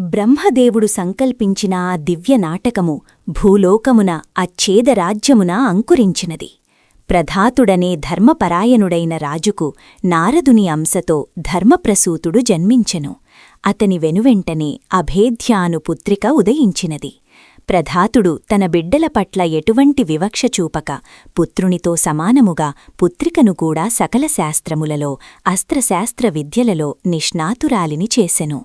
బ్రహ్మదేవుడు సంకల్పించిన ఆ దివ్య నాటకము భూలోకమున అచ్ఛేదరాజ్యమున అంకురించినది. ప్రధాతుడనే ధర్మపరాయణుడైన రాజుకు నారదుని అంశతో ధర్మప్రసూతుడు జన్మించెను. అతని వెనువెంటనే అభేద్యాను పుత్రిక ఉదయించినది. ప్రధాతుడు తన బిడ్డల పట్ల ఎటువంటి వివక్ష చూపక పుత్రునితో సమానముగా పుత్రికను కూడా సకల శాస్త్రములలో అస్త్రశాస్త్ర విద్యలలో నిష్ణాతురాలిని చేసెను.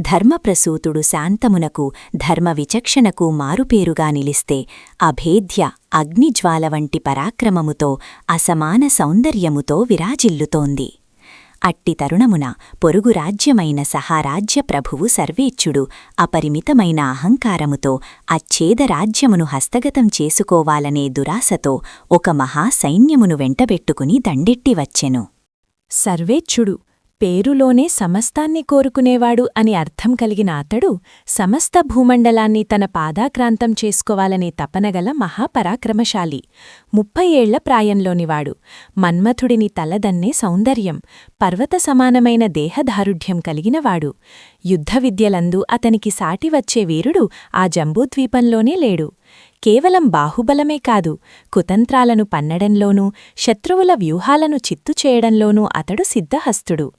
ధర్మప్రసూతుడు శాంతమునకు ధర్మ విచక్షణకు మారుపేరుగా నిలిస్తే అభేద్య అగ్నిజ్వాల వంటి పరాక్రమముతో అసమాన సౌందర్యముతో విరాజిల్లుతోంది. అట్టి తరుణమున పొరుగు రాజ్యమైన సహారాజ్య ప్రభువు సర్వేచ్చుడు అపరిమితమైన అహంకారముతో అచ్ఛేద రాజ్యమును హస్తగతం చేసుకోవాలనే దురాశతో ఒక మహాసైన్యమును వెంటబెట్టుకుని దండెట్టి వచ్చెను. సర్వేచ్ఛుడు పేరులోనే సమస్తాన్ని కోరుకునేవాడు అని అర్థం కలిగిన అతడు సమస్త భూమండలాన్ని తన పాదాక్రాంతం చేసుకోవాలనే తపనగల మహాపరాక్రమశాలి. ముప్పై ఏళ్ళ ప్రాయంలోనివాడు. మన్మథుడిని తలదన్నే సౌందర్యం పర్వత సమానమైన దేహదారుఢ్యం కలిగినవాడు. యుద్ధ విద్యలందు అతనికి సాటి వచ్చే వీరుడు ఆ జంబూద్వీపంలోనే లేడు. కేవలం బాహుబలమే కాదు కుతంత్రాలను పన్నడంలోనూ శత్రువుల వ్యూహాలను చిత్తు చేయడంలోనూ అతడు సిద్ధహస్తుడు.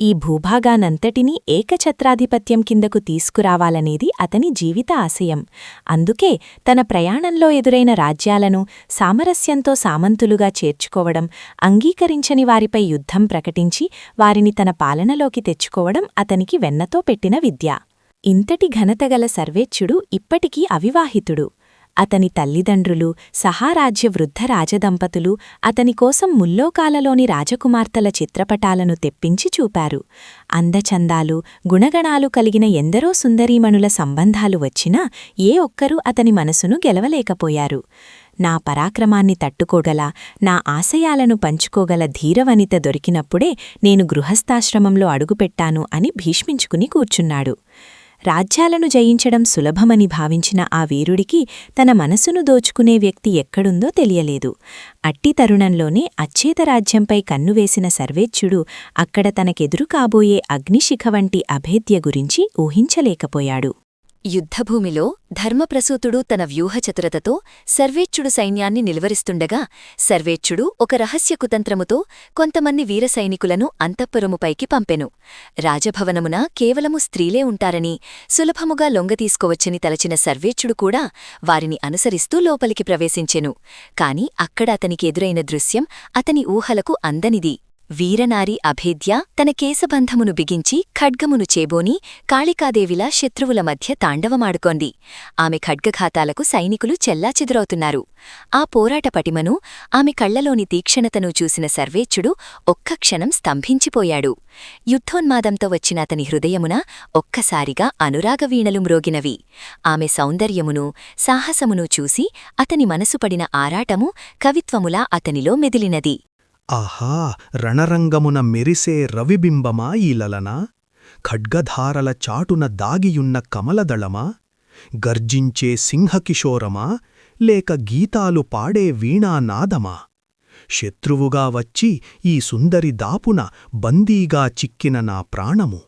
ఈ భూభాగానంతటినీ ఏకఛత్రాధిపత్యం కిందకు తీసుకురావాలనేది అతని జీవిత ఆశయం. అందుకే తన ప్రయాణంలో ఎదురైన రాజ్యాలను సామరస్యంతో సామంతులుగా చేర్చుకోవడం అంగీకరించని వారిపై యుద్ధం ప్రకటించి వారిని తన పాలనలోకి తెచ్చుకోవడం అతనికి వెన్నతో పెట్టిన విద్య. ఇంతటి ఘనతగల సర్వేచ్ఛుడు ఇప్పటికీ అవివాహితుడు. అతని తల్లిదండ్రులు సహారాజ్య వృద్ధ రాజదంపతులు అతని కోసం ముల్లోకాలలోని రాజకుమార్తెల చిత్రపటాలను తెప్పించి చూపారు. అందచందాలు గుణగణాలు కలిగిన ఎందరో సుందరీమణుల సంబంధాలు వచ్చినా ఏ ఒక్కరూ అతని మనసును గెలవలేకపోయారు. నా పరాక్రమాన్ని తట్టుకోగల నా ఆశయాలను పంచుకోగల ధీరవనిత దొరికినప్పుడే నేను గృహస్థాశ్రమంలో అడుగుపెట్టాను అని భీష్మించుకుని కూర్చున్నాడు. రాజ్యాలను జయించడం సులభమని భావించిన ఆ వీరుడికి తన మనసును దోచుకునే వ్యక్తి ఎక్కడుందో తెలియలేదు. అట్టి తరుణంలోనే అచ్చేతరాజ్యంపై కన్నువేసిన సర్వేచ్చుడు అక్కడ తనకెదురు కాబోయే అగ్నిశిఖ వంటి అభేద్య గురించి ఊహించలేకపోయాడు. యుద్ధభూమిలో ధర్మప్రసూతుడు తన వ్యూహచతురతతో సర్వేచ్చుడు సైన్యాన్ని నిలువరిస్తుండగా సర్వేచ్చుడు ఒక రహస్య కుతంత్రముతో కొంతమంది వీర సైనికులను అంతఃపురముపైకి పంపెను. రాజభవనమున కేవలము స్త్రీలే ఉంటారని సులభముగా లొంగతీసుకోవచ్చని తలచిన సర్వేచ్చుడు కూడా వారిని అనుసరిస్తూ లోపలికి ప్రవేశించెను. కాని అక్కడ అతనికి ఎదురైన దృశ్యం అతని ఊహలకు అందనిది. వీరనారి అభేద్య తన కేశబంధమును బిగించి ఖడ్గమును చేబోని కాళికాదేవిలా శత్రువుల మధ్య తాండవమాడుకోంది. ఆమె ఖడ్గఘాతాలకు సైనికులు చెల్లాచెదురవుతున్నారు. ఆ పోరాట పటిమను ఆమె కళ్ళలోని తీక్షణతను చూసిన సర్వేచ్చుడు ఒక్క క్షణం స్తంభించిపోయాడు. యుద్ధోన్మాదంతో వచ్చిన అతని హృదయమున ఒక్కసారిగా అనురాగవీణలు మ్రోగినవి. ఆమె సౌందర్యమును సాహసమును చూసి అతని మనసుపడిన ఆరాటము కవిత్వములా అతనిలో మెదిలినది. ఆహా రణరంగమున మెరిసే రవిబింబమా ఈ లలనా? ఖడ్గధారల చాటున దాగియున్న కమలదళమా? గర్జించే సింహకిశోరమా లేక గీతాలు పాడే వీణానాదమా? శత్రువుగా వచ్చి ఈ సుందరి దాపున బందీగా చిక్కిన నా ప్రాణము.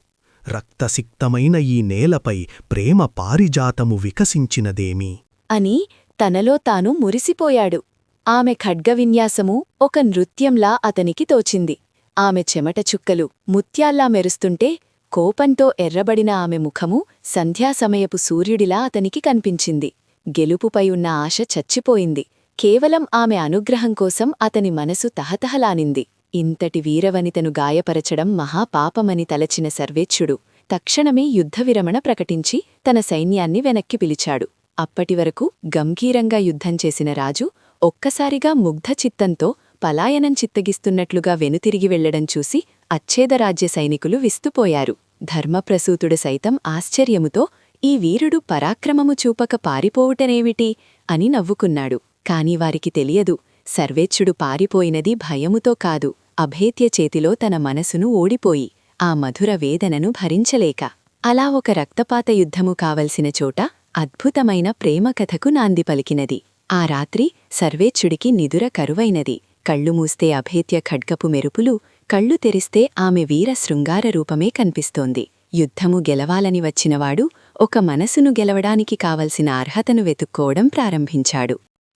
రక్తసిక్తమైన ఈ నేలపై ప్రేమ పారిజాతము వికసించినదేమి? అని తనలో తాను మురిసిపోయాడు. ఆమె ఖడ్గవిన్యాసము ఒక నృత్యంలా అతనికి తోచింది. ఆమె చెమట చుక్కలు ముత్యాల్లా మెరుస్తుంటే కోపంతో ఎర్రబడిన ఆమె ముఖము సంధ్యాసమయపు సూర్యుడిలా అతనికి కనిపించింది. గెలుపుపై ఉన్న ఆశ చచ్చిపోయింది. కేవలం ఆమె అనుగ్రహం కోసం అతని మనసు తహతహలానింది. ఇంతటి వీరవనితను గాయపరచడం మహాపాపమని తలచిన సర్వేచ్ఛుడు తక్షణమే యుద్ధవిరమణ ప్రకటించి తన సైన్యాన్ని వెనక్కి పిలిచాడు. అప్పటివరకు గంభీరంగా యుద్ధం చేసిన రాజు ఒక్కసారిగా ముగ్ధ చిత్తంతో పలాయనం చిత్తగిస్తున్నట్లుగా వెనుతిరిగి వెళ్ళడం చూసి అచ్ఛేదరాజ్య సైనికులు విస్తుపోయారు. ధర్మప్రసూతుడు సైతం ఆశ్చర్యముతో ఈ వీరుడు పరాక్రమము చూపక పారిపోవుటనేమిటి? అని నవ్వుకున్నాడు. కాని వారికి తెలియదు సర్వేచ్చుడు పారిపోయినది భయముతో కాదు అభేత్య చేతిలో తన మనసును ఓడిపోయి ఆ మధుర వేదనను భరించలేక. అలా ఒక రక్తపాత యుద్ధము కావలసిన చోట అద్భుతమైన ప్రేమకథకు నాంది పలికినది. ఆ రాత్రి సర్వేచ్చుడికి నిదుర కరువైనది. కళ్ళు మూస్తే అభేత్య ఖడ్గపు మెరుపులు కళ్ళు తెరిస్తే ఆమె వీర శృంగార రూపమే కనిపిస్తోంది. యుద్ధము గెలవాలని వచ్చినవాడు ఒక మనసును గెలవడానికి కావలసిన అర్హతను వెతుక్కోవడం ప్రారంభించాడు.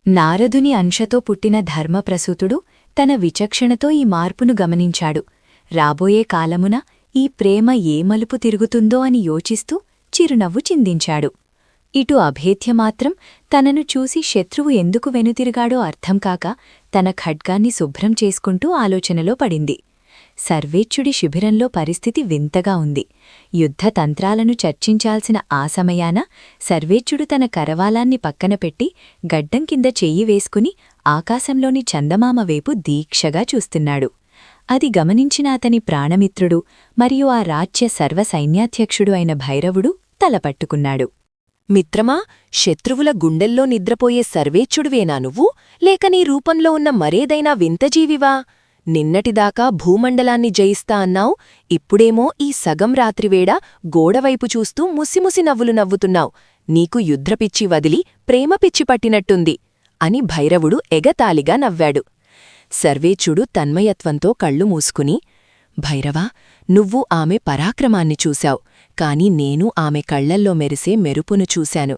నారదుని అంశతో పుట్టిన ధర్మప్రసూతుడు తన విచక్షణతో ఈ మార్పును గమనించాడు. రాబోయే కాలమున ఈ ప్రేమ ఏ మలుపు తిరుగుతుందో అని యోచిస్తూ చిరునవ్వు చిందించాడు. ఇటు అభేద్య మాత్రం తనను చూసి శత్రువు ఎందుకు వెనుతిరిగాడో అర్థంకాక తన ఖడ్గాన్ని శుభ్రం చేసుకుంటూ ఆలోచనలో పడింది. సర్వేచ్చుడి శిబిరంలో పరిస్థితి వింతగా ఉంది. యుద్ధ తంత్రాలను చర్చించాల్సిన ఆ సమయాన సర్వేచ్చుడు తన కరవాలాన్ని పక్కన పెట్టి గడ్డం కింద చెయ్యి వేసుకుని ఆకాశంలోని చందమామ వైపు దీక్షగా చూస్తున్నాడు. అది గమనించిన అతని ప్రాణమిత్రుడు మరియు ఆ రాజ్య సర్వసైన్యాధ్యక్షుడు అయిన భైరవుడు తలపట్టుకున్నాడు. మిత్రమా శత్రువుల గుండెల్లో నిద్రపోయే సర్వేచ్చుడువేనా నువ్వు? లేక నీ రూపంలో ఉన్న మరేదైనా వింతజీవివా? నిన్నటిదాకా భూమండలాన్ని జయిస్తా అన్నావు ఇప్పుడేమో ఈ సగం రాత్రివేళ గోడవైపు చూస్తూ ముసిముసి నవ్వులు నవ్వుతున్నావు. నీకు యుద్ధ్రపిచ్చి వదిలి ప్రేమ పిచ్చి పట్టినట్టుంది అని భైరవుడు ఎగతాళిగా నవ్వాడు. సర్వేచ్చుడు తన్మయత్వంతో కళ్ళు మూసుకుని భైరవా నువ్వు ఆమె పరాక్రమాన్ని చూశావు. కాని నేను ఆమె కళ్ళల్లో మెరిసే మెరుపును చూశాను.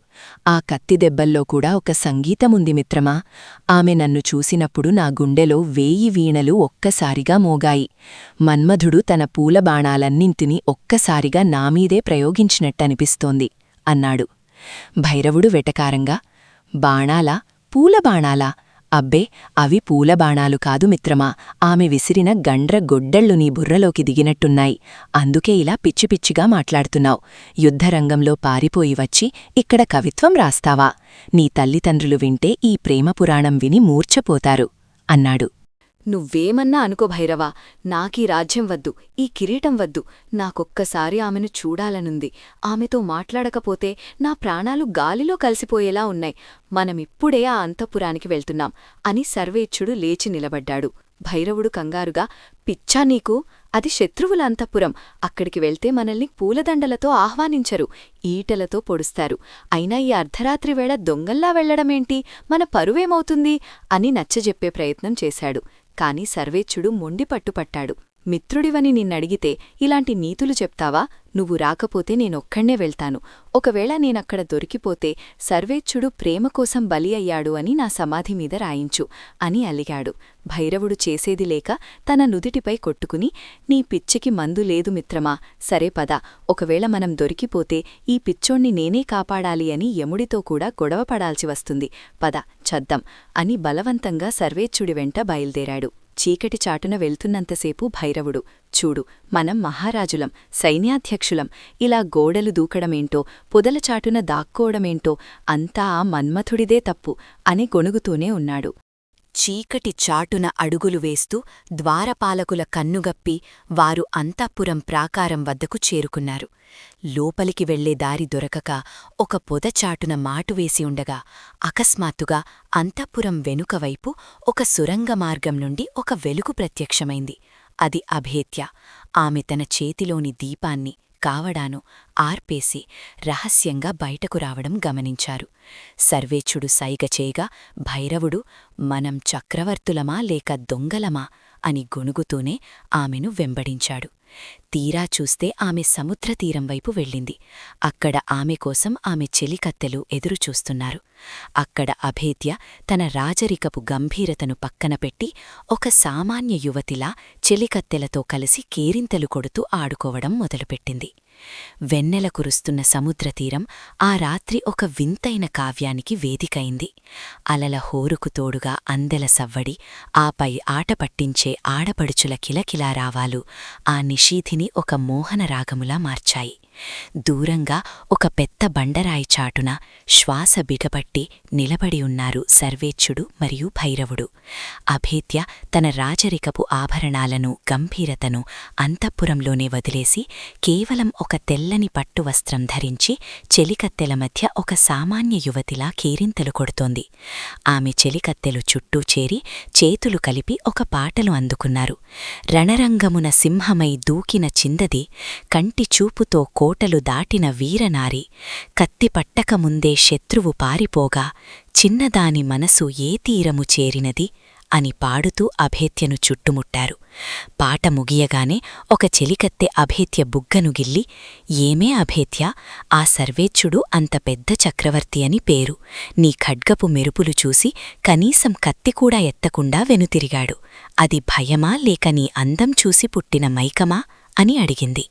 ఆ కత్తిదెబ్బల్లో కూడా ఒక సంగీతముంది మిత్రమా? ఆమె నన్ను చూసినప్పుడు నా గుండెలో వేయి వీణలు ఒక్కసారిగా మోగాయి. మన్మధుడు తన పూల బాణాలన్నింటినీ ఒక్కసారిగా నామీదే ప్రయోగించినట్టనిపిస్తోంది అన్నాడు. భైరవుడు వెటకారంగా బాణాలా? పూల బాణాలా? అబ్బే అవి పూల బాణాలు కాదు మిత్రమా. ఆమె విసిరిన గండ్ర గొడ్డళ్ళు నీ బుర్రలోకి దిగినట్టున్నాయి. అందుకే ఇలా పిచ్చి పిచ్చిగా మాట్లాడుతున్నావు. యుద్ధరంగంలో పారిపోయి వచ్చి ఇక్కడ కవిత్వం రాస్తావా? నీ తల్లిదండ్రులు వింటే ఈ ప్రేమ పురాణం విని మూర్ఛపోతారు అన్నాడు. నువ్వేమన్నా అనుకో భైరవా నాకీ రాజ్యం వద్దు ఈ కిరీటం వద్దు. నాకొక్కసారి ఆమెను చూడాలనుంది. ఆమెతో మాట్లాడకపోతే నా ప్రాణాలు గాలిలో కలిసిపోయేలా ఉన్నాయి. మనమిప్పుడే ఆ అంతఃపురానికి వెళ్తున్నాం అని సర్వేచ్చుడు లేచి నిలబడ్డాడు. భైరవుడు కంగారుగా పిచ్చా నీకు అది శత్రువుల అంతఃపురం. అక్కడికి వెళ్తే మనల్ని పూలదండలతో ఆహ్వానించరు ఈటలతో పొడుస్తారు. అయినా ఈ అర్ధరాత్రి వేళ దొంగల్లా వెళ్ళడమేంటి? మన పరువేమవుతుంది? అని నచ్చజెప్పే ప్రయత్నం చేశాడు. కాని సర్వేచ్చుడు మొండి పట్టుపట్టాడు. మిత్రుడివని నిన్నడిగితే ఇలాంటి నీతులు చెప్తావా? నువ్వు రాకపోతే నేనొక్కణ్ణే వెళ్తాను. ఒకవేళ నేనక్కడ దొరికిపోతే సర్వేచ్చుడు ప్రేమ కోసం బలి అయ్యాడు అని నా సమాధి మీద రాయించు అని అలిగాడు. భైరవుడు చేసేది లేక తన నుదిటిపై కొట్టుకుని నీ పిచ్చికి మందు లేదు మిత్రమా? సరే పద. ఒకవేళ మనం దొరికిపోతే ఈ పిచ్చోణ్ణి నేనే కాపాడాలి అని యముడితో కూడా గొడవపడాల్సి వస్తుంది. పద చద్దాం అని బలవంతంగా సర్వేచ్చుడి వెంట బయల్దేరాడు. చీకటి చాటున వెళ్తున్నంతసేపు భైరవుడు. చూడు మనం మహారాజులం సైన్యాధ్యక్షులం. ఇలా గోడలు దూకడమేంటో పొదల చాటున దాక్కోవడమేంటో అంతా మన్మథుడిదే తప్పు అని గొణుగుతూనే ఉన్నాడు. చీకటి చాటున అడుగులు వేస్తూ ద్వారపాలకుల కన్నుగప్పి వారు అంతఃపురం ప్రాకారం వద్దకు చేరుకున్నారు. లోపలికి వెళ్ళే దారి దొరకక ఒక పొదచాటున మాటువేసి ఉండగా అకస్మాత్తుగా అంతఃపురం వెనుకవైపు ఒక సురంగ మార్గం నుండి ఒక వెలుగు ప్రత్యక్షమైంది. అది అభేత్య. ఆమె తన చేతిలోని దీపాన్ని కావడాను ఆర్పేసి రహస్యంగా బయటకు రావడం గమనించారు. సర్వేచ్చుడు సైగ చేయగా భైరవుడు మనం చక్రవర్తులమా లేక దొంగలమా? అని గొణుగుతూనే ఆమెను వెంబడించాడు. తీరా చూస్తే ఆమె సముద్రతీరం వైపు వెళ్ళింది. అక్కడ ఆమె కోసం ఆమె చెలికత్తెలు ఎదురుచూస్తున్నారు అక్కడ అభేద్య తన రాజరికపు గంభీరతను పక్కన పెట్టి ఒక సామాన్య యువతిలా చెలికత్తెలతో కలిసి కేరింతలు కొడుతూ ఆడుకోవడం మొదలుపెట్టింది. వెన్నెల కురుస్తున్న సముద్రతీరం ఆ రాత్రి ఒక వింతైన కావ్యానికి వేదికైంది. అలల హోరుకు తోడుగా అందెల సవ్వడి ఆపై ఆట పట్టించే ఆడపడుచుల కిలకిలారావాలు ఆ నిషీధిని ఒక మోహనరాగములా మార్చాయి. దూరంగా ఒక పెద్ద బండరాయి చాటున శ్వాస బిగబట్టి నిలబడి ఉన్నారు సర్వేచ్చుడు మరియు భైరవుడు. అభేద్య తన రాజరికపు ఆభరణాలను గంభీరతను అంతఃపురంలోనే వదిలేసి కేవలం ఒక తెల్లని పట్టు వస్త్రం ధరించి చెలికత్తెల మధ్య ఒక సామాన్య యువతిలా కేరింతలు కొడుతోంది. ఆమె చెలికత్తెలు చుట్టూ చేరి చేతులు కలిపి ఒక పాటలు అందుకున్నారు. రణరంగమున సింహమై దూకిన చిందది కంటి చూపుతో కోటలు దాటిన వీరనారి కత్తిపట్టకముందే శత్రువు పారిపోగా చిన్నదాని మనసు ఏ తీరము చేరినది అని పాడుతూ అభేత్యను చుట్టుముట్టారు. పాట ముగియగానే ఒక చెలికత్తె అభేత్య బుగ్గను గిల్లి ఏమే అభేత్య ఆ సర్వేచ్చుడు అంత పెద్ద చక్రవర్తి అని పేరు. నీ ఖడ్గపు మెరుపులు చూసి కనీసం కత్తికూడా ఎత్తకుండా వెనుతిరిగాడు. అది భయమా లేక నీ అందం చూసి పుట్టిన మైకమా? అని అడిగింది.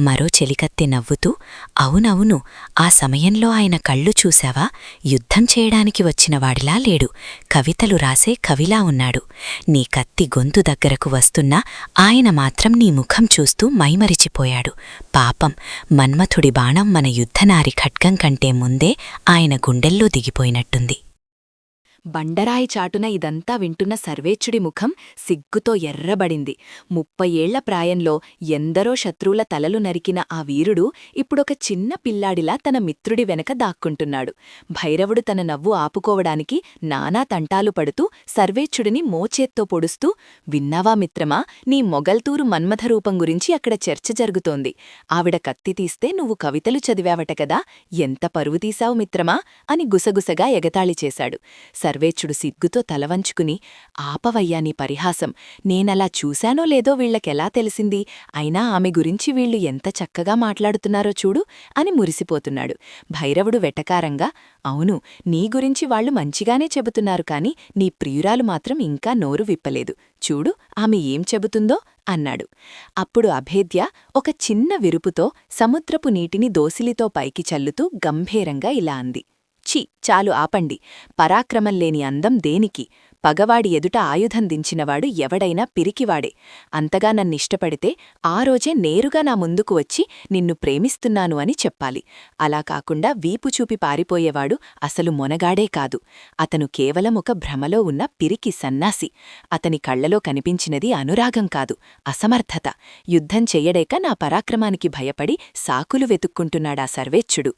మరో చెలికత్తె నవ్వుతూ అవునవును ఆ సమయంలో ఆయన కళ్ళు చూశావా? యుద్ధం చేయడానికి వచ్చినవాడిలా లేడు. కవితలు రాసే కవిలా ఉన్నాడు. నీ కత్తి గొంతు దగ్గరకు వస్తున్నా ఆయన మాత్రం నీ ముఖం చూస్తూ మైమరిచిపోయాడు. పాపం మన్మథుడి బాణం మన యుద్ధనారి ఖడ్గం కంటే ముందే ఆయన గుండెల్లో దిగిపోయినట్టుంది. బండరాయి చాటున ఇదంతా వింటున్న సర్వేచ్చుడి ముఖం సిగ్గుతో ఎర్రబడింది. ముప్పై ఏళ్ళ ప్రాయంలో ఎందరో శత్రువుల తలలు నరికిన ఆ వీరుడు ఇప్పుడొక చిన్న పిల్లాడిలా తన మిత్రుడి వెనక దాక్కుంటున్నాడు. భైరవుడు తన నవ్వు ఆపుకోవడానికి నానా తంటాలు పడుతూ సర్వేచ్చుడిని మోచేత్తో పొడుస్తూ విన్నావా మిత్రమా నీ మొగల్తూరు మన్మథరూపం గురించి అక్కడ చర్చ జరుగుతోంది. ఆవిడ కత్తి తీస్తే నువ్వు కవితలు చదివావట కదా ఎంత పరువు తీశావు మిత్రమా అని గుసగుసగా ఎగతాళి చేశాడు. సర్వేచ్చుడు సిగ్గుతో తలవంచుకుని ఆపవయ్యా నీ పరిహాసం. నేనలా చూశానో లేదో వీళ్ళకెలా తెలిసింది? అయినా ఆమె గురించి వీళ్ళు ఎంత చక్కగా మాట్లాడుతున్నారో చూడు అని మురిసిపోతున్నాడు. భైరవుడు వెటకారంగా అవును నీ గురించి వాళ్ళు మంచిగానే చెబుతున్నారు కాని నీ ప్రియురాలు మాత్రం ఇంకా నోరు విప్పలేదు. చూడు ఆమె ఏం చెబుతుందో అన్నాడు. అప్పుడు అభేద్య ఒక చిన్న విరుపుతో సముద్రపు నీటిని దోసిలితో పైకి చల్లుతూ గంభీరంగా ఇలా అంది. ఛీ చాలు ఆపండి. పరాక్రమం లేని అందం దేనికి? పగవాడి ఎదుట ఆయుధం దించినవాడు ఎవడైనా పిరికివాడే. అంతగా నన్నిష్టపడితే ఆ రోజే నేరుగా నా ముందుకు వచ్చి నిన్ను ప్రేమిస్తున్నాను అని చెప్పాలి. అలా కాకుండా వీపు చూపి పారిపోయేవాడు అసలు మొనగాడే కాదు. అతను కేవలం ఒక భ్రమలో ఉన్న పిరికి సన్నాసి. అతని కళ్ళలో కనిపించినది అనురాగం కాదు అసమర్థత. యుద్ధం చెయ్యడేక నా పరాక్రమానికి భయపడి సాకులు వెతుక్కుంటున్నాడా సర్వేచ్చుడు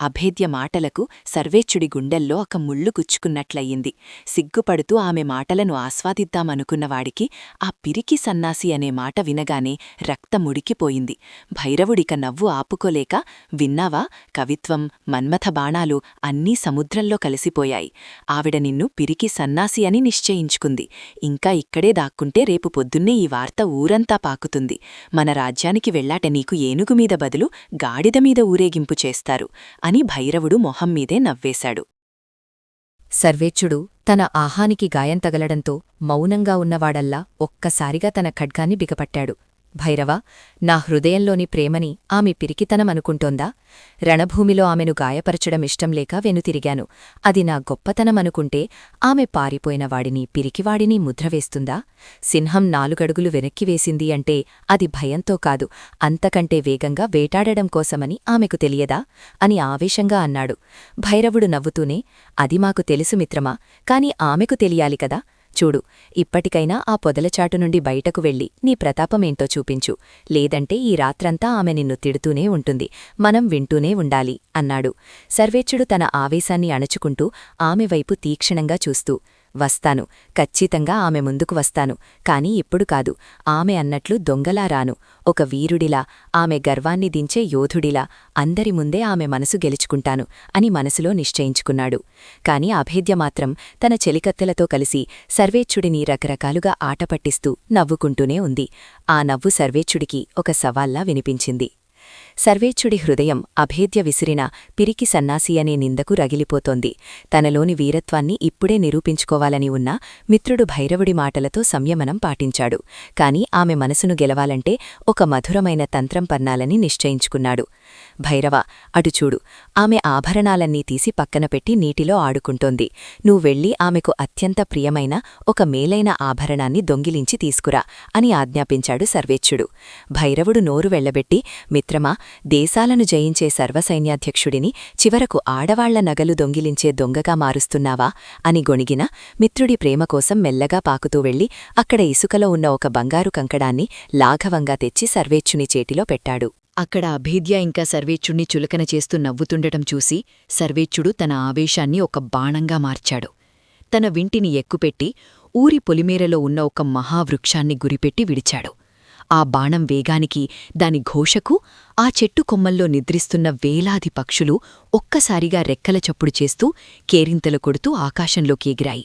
అభేద్య మాటలకు సర్వేచ్చుడి గుండెల్లో ఒక ముళ్ళు గుచ్చుకున్నట్లయింది. సిగ్గుపడుతూ ఆమె మాటలను ఆస్వాదిద్దామనుకున్నవాడికి ఆ పిరికి సన్నాసి అనే మాట వినగానే రక్తముడికిపోయింది భైరవుడిక నవ్వు ఆపుకోలేక విన్నావా? కవిత్వం మన్మథ బాణాలు అన్నీ సముద్రంలో కలిసిపోయాయి. ఆవిడ నిన్ను పిరికి సన్నాసి అని నిశ్చయించుకుంది. ఇంకా ఇక్కడే దాక్కుంటే రేపు పొద్దున్నే ఈ వార్త ఊరంతా పాకుతుంది. మన రాజ్యానికి వెళ్ళాట నీకు ఏనుగుమీద బదులు గాడిదమీద ఊరేగింపు చేస్తారు. అని భైరవుడు మొహంమీదే నవ్వేశాడు. సర్వేచ్చుడు తన ఆహానికి గాయం తగలడంతో మౌనంగా ఉన్నవాడల్లా ఒక్కసారిగా తన ఖడ్గాన్ని బిగపట్టాడు. భైరవ నా హృదయంలోని ప్రేమని ఆమె పిరికితనమనుకుంటోందా రణభూమిలో ఆమెను గాయపరచడం ఇష్టంలేక వెనుతిరిగాను. అది నా గొప్పతనమనుకుంటే ఆమె పారిపోయిన వాడిని పిరికివాడిని ముద్రవేస్తుందా సింహం నాలుగడుగులు వెనక్కి వేసింది అంటే అది భయంతో కాదు. అంతకంటే వేగంగా వేటాడడం కోసమని ఆమెకు తెలియదా? అని ఆవేశంగా అన్నాడు. భైరవుడు నవ్వుతూనే అది మాకు తెలుసు మిత్రమా? కాని ఆమెకు తెలియాలి కదా? చూడు ఇప్పటికైనా ఆ పొదలచాటు నుండి బయటకు వెళ్ళి నీ ప్రతాపమేంటో చూపించు. లేదంటే ఈ రాత్రంతా ఆమె నిన్ను తిడుతూనే ఉంటుంది. మనం వింటూనే ఉండాలి అన్నాడు. సర్వేచ్చుడు తన ఆవేశాన్ని అణచుకుంటూ ఆమె వైపు తీక్షణంగా చూస్తూ వస్తాను. ఖచ్చితంగా ఆమె ముందుకు వస్తాను. కాని ఇప్పుడు కాదు. ఆమె అన్నట్లు దొంగలా రాను. ఒక వీరుడిలా ఆమె గర్వాన్ని దించే యోధుడిలా అందరి ముందే ఆమె మనసు గెలుచుకుంటాను అని మనసులో నిశ్చయించుకున్నాడు. కాని అభేద్య మాత్రం తన చెలికత్తెలతో కలిసి సర్వేచ్చుడిని రకరకాలుగా ఆటపట్టిస్తూ నవ్వుకుంటూనే ఉంది. ఆ నవ్వు సర్వేచ్చుడికి ఒక సవాల్లా వినిపించింది. సర్వేచ్చుడి హృదయం అభేద్య విసిరిన పిరికి సన్నాసి అనే నిందకు రగిలిపోతోంది. తనలోని వీరత్వాన్ని ఇప్పుడే నిరూపించుకోవాలని ఉన్న మిత్రుడు భైరవుడి మాటలతో సంయమనం పాటించాడు. కాని ఆమె మనసును గెలవాలంటే ఒక మధురమైన తంత్రం పన్నాలని నిశ్చయించుకున్నాడు. భైరవ అటుచూడు ఆమె ఆభరణాలన్నీ తీసి పక్కన పెట్టి నీటిలో ఆడుకుంటోంది. నువ్వెళ్ళి ఆమెకు అత్యంత ప్రియమైన ఒక మేలైన ఆభరణాన్ని దొంగిలించి తీసుకురా అని ఆజ్ఞాపించాడు సర్వేచ్చుడు భైరవుడు నోరు వెళ్ళబెట్టి మిత్రమా దేశాలను జయించే సర్వసైన్యాధ్యక్షుడిని చివరకు ఆడవాళ్ళ నగలు దొంగిలించే దొంగగా మారుస్తున్నావా అని గొణిగిన మిత్రుడి ప్రేమ కోసం మెల్లగా పాకుతూ వెళ్ళి అక్కడ ఇసుకలో ఉన్న ఒక బంగారు కంకడాన్ని లాఘవంగా తెచ్చి సర్వేచ్చుని చేతిలో పెట్టాడు. అక్కడ అభేద్య ఇంకా సర్వేచ్చుణ్ణి చులకన చేస్తూ నవ్వుతుండటం చూసి సర్వేచ్చుడు తన ఆవేశాన్ని ఒక బాణంగా మార్చాడు. తన వింటిని ఎక్కుపెట్టి ఊరి పొలిమేరలో ఉన్న ఒక మహావృక్షాన్ని గురిపెట్టి విడిచాడు. ఆ బాణం వేగానికి దాని ఘోషకు ఆ చెట్టు కొమ్మల్లో నిద్రిస్తున్న వేలాది పక్షులు ఒక్కసారిగా రెక్కల చప్పుడు చేస్తూ కేరింతలు కొడుతూ ఆకాశంలోకి ఎగిరాయి.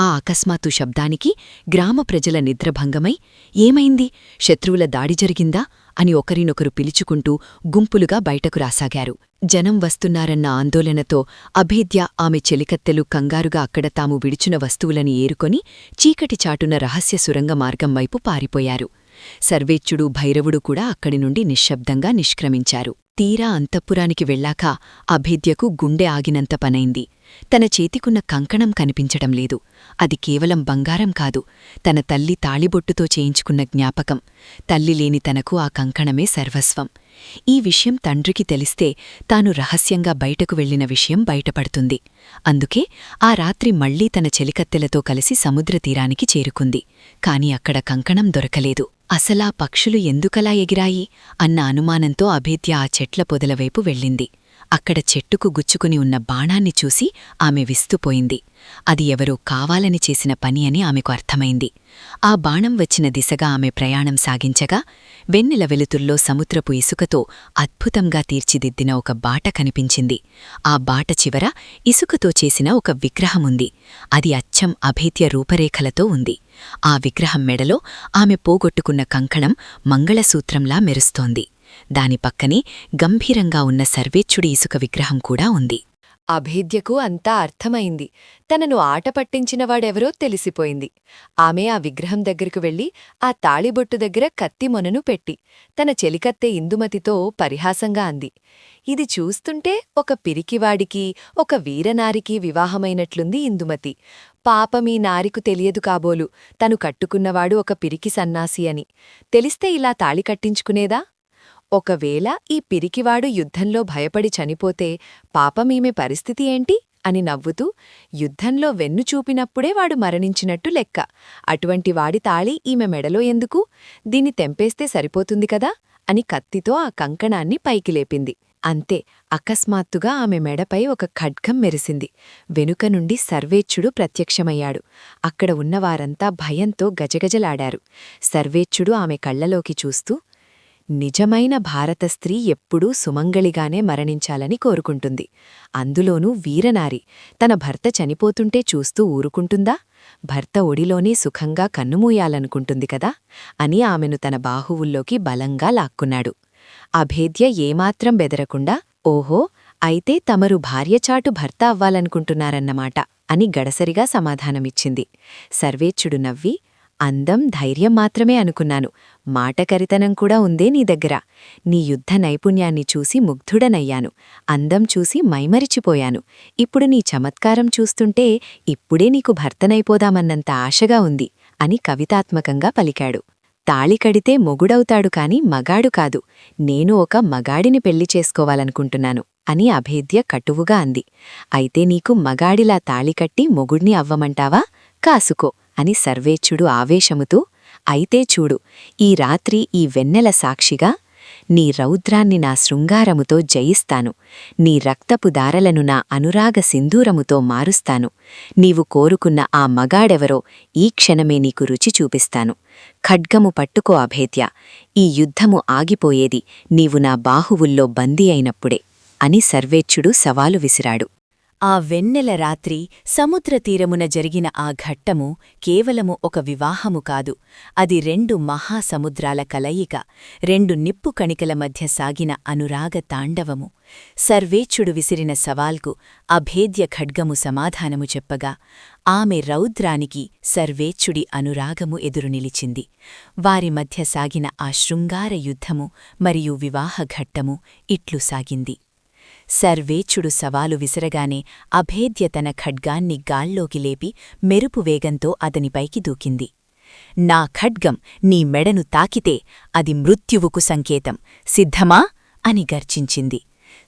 ఆ అకస్మాత్తు శబ్దానికి గ్రామ ప్రజల నిద్రభంగమై ఏమైంది? శత్రువుల దాడి జరిగిందా? అని ఒకరినొకరు పిలుచుకుంటూ గుంపులుగా బయటకు రాసాగారు. జనం వస్తున్నారన్న ఆందోళనతో అభేద్య ఆమె చెలికత్తెలు కంగారుగా అక్కడ తాము విడిచిన వస్తువులని ఏరుకొని చీకటి చాటున రహస్య సురంగ మార్గం వైపు పారిపోయారు. సర్వేచ్చుడు భైరవుడు కూడా అక్కడి నుండి నిశ్శబ్దంగా నిష్క్రమించారు. తీరా అంతఃపురానికి వెళ్ళాక అభేద్యకు గుండె ఆగినంత పనైంది. తన చేతికున్న కంకణం కనిపించడం లేదు. అది కేవలం బంగారం కాదు. తన తల్లి తాళిబొట్టుతో చేయించుకున్న జ్ఞాపకం. తల్లి లేని తనకు ఆ కంకణమే సర్వస్వం. ఈ విషయం తండ్రికి తెలిస్తే తాను రహస్యంగా బయటకు వెళ్ళిన విషయం బయటపడుతుంది. అందుకే ఆ రాత్రి మళ్ళీ తన చెలికత్తెలతో కలిసి సముద్రతీరానికి చేరుకుంది. కాని అక్కడ కంకణం దొరకలేదు. అసలా పక్షులు ఎందుకలా ఎగిరాయి? అన్న అనుమానంతో అభేద్య ఆ చెట్ల పొదలవైపు వెళ్ళింది. అక్కడ చెట్టుకు గుచ్చుకుని ఉన్న బాణాన్ని చూసి ఆమె విస్తుపోయింది. అది ఎవరో కావాలని చేసిన పని అని ఆమెకు అర్థమైంది. ఆ బాణం వచ్చిన దిశగా ఆమె ప్రయాణం సాగించగా వెన్నెల వెలుతుల్లో సముద్రపు ఇసుకతో అద్భుతంగా తీర్చిదిద్దిన ఒక బాట కనిపించింది. ఆ బాట చివర ఇసుకతో చేసిన ఒక విగ్రహముంది. అది అచ్చం అభేద్య రూపరేఖలతో ఉంది. ఆ విగ్రహం మెడలో ఆమె పోగొట్టుకున్న కంకణం మంగళసూత్రంలా మెరుస్తోంది. దాని పక్కనే గంభీరంగా ఉన్న సర్వేచ్చుడి ఇసుక విగ్రహం కూడా ఉంది. అభేద్యకు అంతా అర్థమైంది. తనను ఆట పట్టించినవాడెవరో తెలిసిపోయింది. ఆమె ఆ విగ్రహం దగ్గరకు వెళ్ళి ఆ తాళిబొట్టు దగ్గర కత్తి మొనను పెట్టి తన చెలికత్తె ఇందుమతితో పరిహాసంగా అంది. ఇది చూస్తుంటే ఒక పిరికివాడికి ఒక వీరనారికి వివాహమైనట్లుంది ఇందుమతి. పాపమీ నారికు తెలియదు కాబోలు. తను కట్టుకున్నవాడు ఒక పిరికి సన్నాసి అని. తెలిస్తే ఇలా తాళి కట్టించుకునేదా? ఒకవేళ ఈ పిరికివాడు యుద్ధంలో భయపడి చనిపోతే పాపమీమె పరిస్థితి ఏంటి? అని నవ్వుతూ యుద్ధంలో వెన్ను చూపినప్పుడే వాడు మరణించినట్టు లెక్క. అటువంటి వాడి తాళి ఈమె మెడలో ఎందుకు? దీన్ని తెంపేస్తే సరిపోతుంది కదా? అని కత్తితో ఆ కంకణాన్ని పైకి లేపింది. అంతే అకస్మాత్తుగా ఆమె మెడపై ఒక ఖడ్గం మెరిసింది. వెనుక నుండి సర్వేచ్చుడు ప్రత్యక్షమయ్యాడు. అక్కడ ఉన్నవారంతా భయంతో గజగజలాడారు. సర్వేచ్చుడు ఆమె కళ్ళలోకి చూస్తూ నిజమైన భారత స్త్రీ ఎప్పుడూ సుమంగళిగానే మరణించాలని కోరుకుంటుంది. అందులోనూ వీరనారి తన భర్త చనిపోతుంటే చూస్తూ ఊరుకుంటుందా? భర్త ఒడిలోనే సుఖంగా కన్నుమూయాలనుకుంటుంది కదా? అని ఆమెను తన బాహువుల్లోకి బలంగా లాక్కున్నాడు. అభేద్య ఏమాత్రం బెదరకుండా ఓహో అయితే తమరు భార్యచాటు భర్త అవ్వాలనుకుంటున్నారన్నమాట అని గడసరిగా సమాధానమిచ్చింది. సర్వేచ్చుడు నవ్వి అందం ధైర్యం మాత్రమే అనుకున్నాను. మాటకరితనం కూడా ఉందే నీ దగ్గర. నీ యుద్ధ నైపుణ్యాన్ని చూసి ముగ్ధుడనయ్యాను. అందం చూసి మైమరిచిపోయాను. ఇప్పుడు నీ చమత్కారం చూస్తుంటే ఇప్పుడే నీకు భర్తనైపోదామన్నంత ఆశగా ఉంది అని కవితాత్మకంగా పలికాడు. తాళి కడితే మొగుడవుతాడు కాని మగాడు కాదు. నేను ఒక మగాడిని పెళ్ళి చేసుకోవాలనుకుంటున్నాను అని అభేద్య కటువుగా అంది. అయితే నీకు మగాడిలా తాళికట్టి మొగుడిని అవ్వమంటావా? కాసుకో. అని సర్వేచ్చుడు ఆవేశముతూ అయితే చూడు ఈ రాత్రి ఈ వెన్నెల సాక్షిగా నీ రౌద్రాన్ని నా శృంగారముతో జయిస్తాను. నీ రక్తపు దారలను నా అనురాగ సింధూరముతో మారుస్తాను. నీవు కోరుకున్న ఆ మగాడెవరో ఈ క్షణమే నీకు రుచి చూపిస్తాను. ఖడ్గము పట్టుకో అభేద్య ఈ యుద్ధము ఆగిపోయేది నీవు నా బాహువుల్లో బందీ అయినప్పుడే అని సర్వేచ్చుడు సవాలు విసిరాడు. ఆ వెన్నెల రాత్రి సముద్రతీరమున జరిగిన ఆ ఘట్టము కేవలము ఒక వివాహము కాదు. అది రెండు మహాసముద్రాల కలయిక రెండు నిప్పు కణికల మధ్య సాగిన అనురాగ తాండవము. సర్వేచ్చుడు విసిరిన సవాల్కు అభేద్య ఖడ్గము సమాధానము చెప్పగా ఆమె రౌద్రానికి సర్వేచ్చుడి అనురాగము ఎదురు నిలిచింది. వారి మధ్య సాగిన ఆ శృంగార యుద్ధము మరియు వివాహఘట్టము ఇట్లు సాగింది. సర్వేచ్చుడు సవాలు విసరగానే అభేద్య తన ఖడ్గాన్ని గాల్లోకి లేపి మెరుపు వేగంతో అతనిపైకి దూకింది. నా ఖడ్గం నీ మెడను తాకితే అది మృత్యువుకు సంకేతం సిద్ధమా? అని గర్జించింది.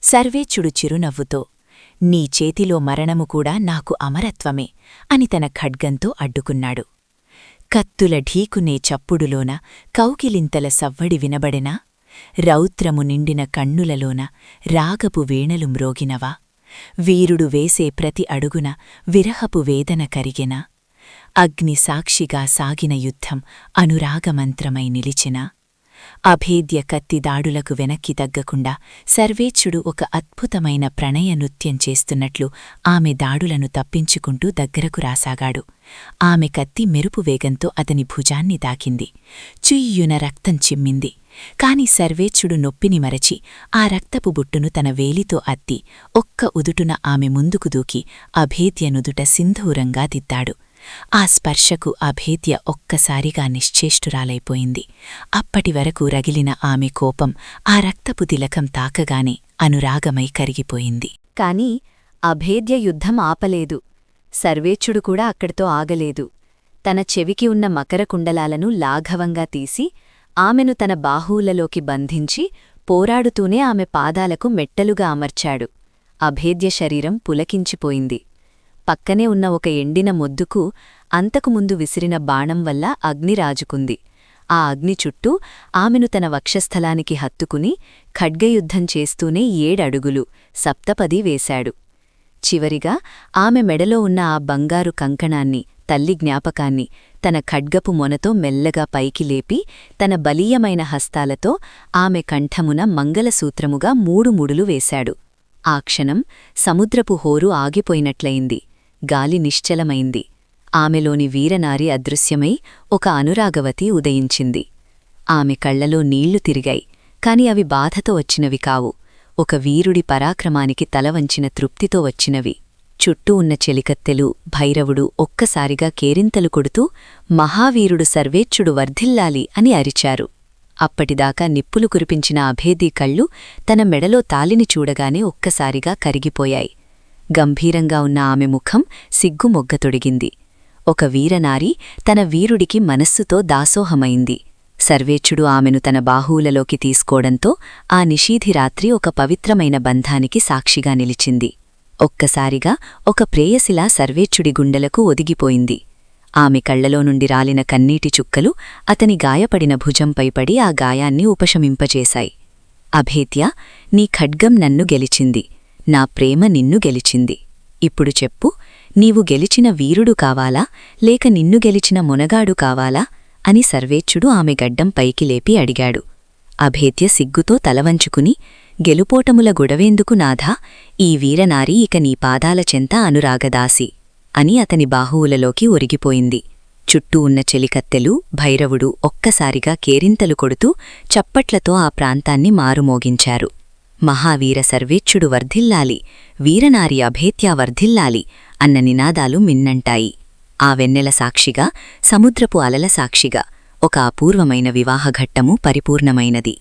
సర్వేచ్చుడు చిరునవ్వుతో నీ చేతిలో మరణము కూడా నాకు అమరత్వమే అని తన ఖడ్గంతో అడ్డుకున్నాడు. కత్తుల ఢీకునే చప్పుడులోన కౌకిలింతల సవ్వడి వినబడెనా? రౌత్రము నిండిన కన్నులలోన రాగపు వీణలు మ్రోగినవా? వీరుడు వేసే ప్రతి అడుగున విరహపు వేదన కరిగెనా. అగ్ని సాక్షిగా సాగిన యుద్ధం అనురాగమంత్రమై నిలిచినా. అభేద్య కత్తి దాడులకు వెనక్కి తగ్గకుండా సర్వేచ్చుడు ఒక అద్భుతమైన ప్రణయ నృత్యం చేస్తున్నట్లు ఆమె దాడులను తప్పించుకుంటూ దగ్గరకు రాసాగాడు. ఆమె కత్తి మెరుపు వేగంతో అతని భుజాన్ని తాకింది చుయ్యున రక్తం చిమ్మింది. కాని సర్వేచ్చుడు నొప్పిని మరచి ఆ రక్తపు బుట్టును తన వేలితో అద్ది ఒక్క ఉదుటున ఆమె ముందుకు దూకి అభేద్య నుదుట సింధూరంగా దిద్దాడు. ఆ స్పర్శకు అభేద్య ఒక్కసారిగా నిశ్చేష్టురాలైపోయింది. అప్పటివరకు రగిలిన ఆమె కోపం ఆ రక్తపు తిలకం తాకగానే అనురాగమై కరిగిపోయింది. కాని అభేద్య యుద్ధం ఆపలేదు. సర్వేచ్చుడు కూడా అక్కడితో ఆగలేదు. తన చెవికి ఉన్న మకర కుండలాలను లాఘవంగా తీసి ఆమెను తన బాహువులలోకి బంధించి పోరాడుతూనే ఆమె పాదాలకు మెట్టలుగా అమర్చాడు. అభేద్య శరీరం పులకించిపోయింది. పక్కనే ఉన్న ఒక ఎండిన మొద్దుకు అంతకుముందు విసిరిన బాణం వల్ల అగ్ని రాజుకుంది. ఆ అగ్ని చుట్టూ ఆమెను తన వక్షస్థలానికి హత్తుకుని ఖడ్గయుద్ధం చేస్తూనే ఏడడుగులు సప్తపది వేశాడు. చివరిగా ఆమె మెడలో ఉన్న ఆ బంగారు కంకణాన్ని తల్లి జ్ఞాపకాన్ని తన ఖడ్గపు మొనతో మెల్లగా పైకి లేపి తన బలీయమైన హస్తాలతో ఆమె కంఠమున మంగళసూత్రముగా మూడు ముడులు వేశాడు. ఆ క్షణం సముద్రపు హోరు ఆగిపోయినట్లయింది. గాలి నిశ్చలమైంది. ఆమెలోని వీరనారి అదృశ్యమై ఒక అనురాగవతి ఉదయించింది. ఆమె కళ్ళలో నీళ్ళు తిరిగాయి. కాని అవి బాధతో వచ్చినవి కావు. ఒక వీరుడి పరాక్రమానికి తలవంచిన తృప్తితో వచ్చినవి. చుట్టూ ఉన్న చెలికత్తెలు భైరవుడు ఒక్కసారిగా కేరింతలు కొడుతూ మహావీరుడు సర్వేచ్చుడు వర్ధిల్లాలి అని అరిచారు. అప్పటిదాకా నిప్పులు కురిపించిన అభేదీ కళ్ళు తన మెడలో తాలిని చూడగానే ఒక్కసారిగా కరిగిపోయాయి. గంభీరంగా ఉన్న ఆమె ముఖం సిగ్గుమొగ్గతొడిగింది ఒక వీరనారి తన వీరుడికి మనస్సుతో దాసోహమైంది. సర్వేచ్చుడు ఆమెను తన బాహువులలోకి తీసుకోవడంతో ఆ నిషీధిరాత్రి ఒక పవిత్రమైన బంధానికి సాక్షిగా నిలిచింది. ఒక్కసారిగా ఒక ప్రేయసిలా సర్వేచ్చుడి గుండెలకు ఒదిగిపోయింది. ఆమె కళ్ళలో నుండి రాలిన కన్నీటి చుక్కలు అతని గాయపడిన భుజంపై పడి ఆ గాయాన్ని ఉపశమింపజేశాయి అభేద్య నీ ఖడ్గం నన్ను గెలిచింది. నా ప్రేమ నిన్ను గెలిచింది. ఇప్పుడు చెప్పు నీవు గెలిచిన వీరుడు కావాలా? లేక నిన్ను గెలిచిన మునగాడు కావాలా? అని సర్వేచ్చుడు ఆమె గడ్డం పైకి లేపి అడిగాడు. అభేద్య సిగ్గుతో తలవంచుకుని గెలుపోటముల గొడవేందుకు నాథా? ఈ వీరనారి ఇక నీ పాదాల చెంత అనురాగదాసి అని అతని బాహువులలోకి ఒరిగిపోయింది. చుట్టూ ఉన్న చెలికత్తెలు భైరవుడు ఒక్కసారిగా కేరింతలు కొడుతూ చప్పట్లతో ఆ ప్రాంతాన్ని మారుమోగించారు. మహావీర సర్వేచ్చుడు వర్ధిల్లాలి వీరనారి అభేత్యా వర్ధిల్లాలి అన్న నినాదాలు మిన్నంటాయి. ఆ వెన్నెల సాక్షిగా సముద్రపు అలల సాక్షిగా ఒక అపూర్వమైన వివాహఘట్టము పరిపూర్ణమైనది.